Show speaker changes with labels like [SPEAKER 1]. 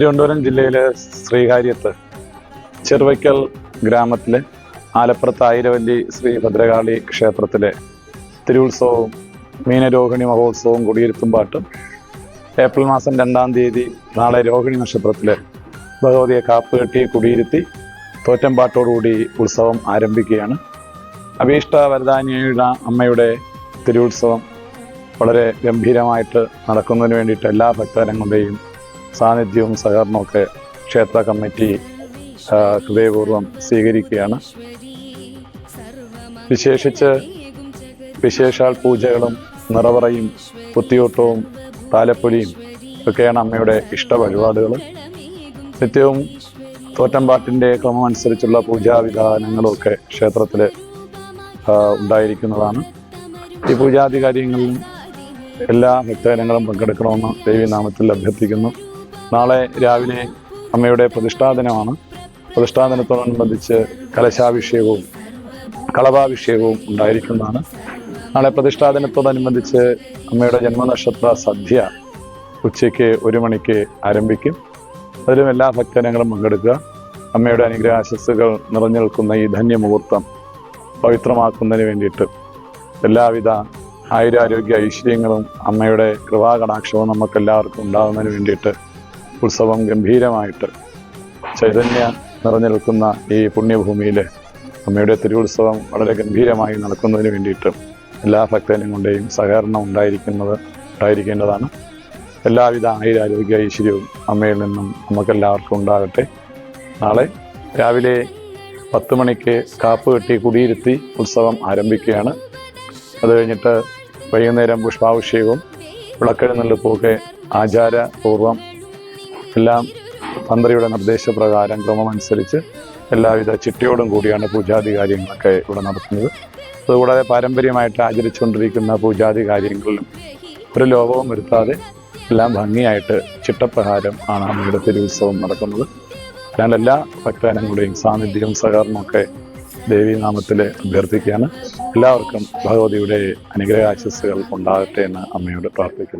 [SPEAKER 1] തിരുവനന്തപുരം ജില്ലയിലെ ശ്രീകാര്യത്ത് ചെറുവയ്ക്കൽ ഗ്രാമത്തിലെ ആലപ്പുറത്ത് ആയിരവല്ലി ശ്രീ ഭദ്രകാളി ക്ഷേത്രത്തിലെ തിരുവുത്സവവും മീനരോഹിണി മഹോത്സവവും കൊടിയിരുത്തും പാട്ടും ഏപ്രിൽ മാസം രണ്ടാം തീയതി നാളെ രോഹിണി നക്ഷത്രത്തിലെ ഭഗവതിയെ കാപ്പ് കെട്ടി കുടിയിരുത്തി തോറ്റമ്പാട്ടോടുകൂടി ഉത്സവം ആരംഭിക്കുകയാണ്. അഭീഷ്ട വരദാനിയുടെ അമ്മയുടെ തിരുവുത്സവം വളരെ ഗംഭീരമായിട്ട് നടക്കുന്നതിന് വേണ്ടിയിട്ട് എല്ലാ ഭക്തജനങ്ങളുടെയും സാന്നിധ്യവും സഹകരണമൊക്കെ ക്ഷേത്ര കമ്മിറ്റി ഹൃദയപൂർവം സ്വീകരിക്കുകയാണ്. വിശേഷിച്ച് വിശേഷാൽ പൂജകളും നിറവറയും കുത്തിയോട്ടവും താലപ്പൊലിയും ഒക്കെയാണ് അമ്മയുടെ ഇഷ്ട വഴിപാടുകൾ നിത്യവും തോറ്റമ്പാട്ടിന്റെ ക്രമം അനുസരിച്ചുള്ള പൂജാവിധാനങ്ങളും ഒക്കെ ക്ഷേത്രത്തിൽ ഉണ്ടായിരിക്കുന്നതാണ്. ഈ പൂജാതി എല്ലാ ഭക്തജനങ്ങളും പങ്കെടുക്കണമെന്ന് ദേവീനാമത്തിൽ അഭ്യർത്ഥിക്കുന്നു. നാളെ രാവിലെ അമ്മയുടെ പ്രതിഷ്ഠാദിനമാണ്. പ്രതിഷ്ഠാദിനത്തോടനുബന്ധിച്ച് കലശാഭിഷേകവും കളഭാഭിഷേകവും ഉണ്ടായിരിക്കുന്നതാണ്. നാളെ പ്രതിഷ്ഠാദിനത്തോടനുബന്ധിച്ച് അമ്മയുടെ ജന്മനക്ഷത്ര സദ്യ ഉച്ചയ്ക്ക് ഒരു മണിക്ക് ആരംഭിക്കും. അതിലും എല്ലാ ഭക്തജനങ്ങളും പങ്കെടുക്കുക. അമ്മയുടെ അനുഗ്രഹാശസ്സുകൾ നിറഞ്ഞു നിൽക്കുന്ന ഈ ധന്യമുഹൂർത്തം പവിത്രമാക്കുന്നതിന് വേണ്ടിയിട്ട് എല്ലാവിധ ആയുരാരോഗ്യ ഐശ്വര്യങ്ങളും അമ്മയുടെ കൃപാകടാക്ഷവും നമുക്കെല്ലാവർക്കും ഉണ്ടാകുന്നതിന് വേണ്ടിയിട്ട് ഉത്സവം ഗംഭീരമായിട്ട് ചൈതന്യ നിറഞ്ഞു നിൽക്കുന്ന ഈ പുണ്യഭൂമിയിൽ അമ്മയുടെ തിരുവുത്സവം വളരെ ഗംഭീരമായി നടക്കുന്നതിന് വേണ്ടിയിട്ട് എല്ലാ ഭക്തനും കൊണ്ടേയും സഹകരണം ഉണ്ടായിരിക്കുന്നത് ഉണ്ടായിരിക്കേണ്ടതാണ്. എല്ലാവിധ ആയുരാരോഗ്യ ഐശ്വര്യവും അമ്മയിൽ നിന്നും നമുക്കെല്ലാവർക്കും ഉണ്ടാകട്ടെ. നാളെ രാവിലെ പത്ത് മണിക്ക് കാപ്പ് കെട്ടി കുടിയിരുത്തി ഉത്സവം ആരംഭിക്കുകയാണ്. അത് കഴിഞ്ഞിട്ട് വൈകുന്നേരം പുഷ്പാഭിഷേകവും വിളക്കെഴുന്നള്ളിപ്പൊക്കെ ആചാരപൂർവം എല്ലാം തന്ത്രിയുടെ നിർദ്ദേശപ്രകാരം ക്രമമനുസരിച്ച് എല്ലാവിധ ചിട്ടയോടും കൂടിയാണ് പൂജാതി കാര്യങ്ങളൊക്കെ ഇവിടെ നടത്തുന്നത്. അതുകൂടാതെ പാരമ്പര്യമായിട്ട് ആചരിച്ചുകൊണ്ടിരിക്കുന്ന പൂജാതി കാര്യങ്ങളിലും ഒരു ലോപവും വരുത്താതെ എല്ലാം ഭംഗിയായിട്ട് ചിട്ടപ്രകാരം ആണ് നമ്മുടെ തിരുത്സവം നടക്കുന്നത്. അതിനാൽ എല്ലാ ഭക്തജനങ്ങളുടെയും സാന്നിധ്യവും സഹകരണമൊക്കെ ദേവീനാമത്തിൽ അഭ്യർത്ഥിക്കുകയാണ്. എല്ലാവർക്കും ഭഗവതിയുടെ അനുഗ്രഹാശസ്സുകൾ ഉണ്ടാകട്ടെ എന്ന് അമ്മയോട് പ്രാർത്ഥിക്കുന്നു.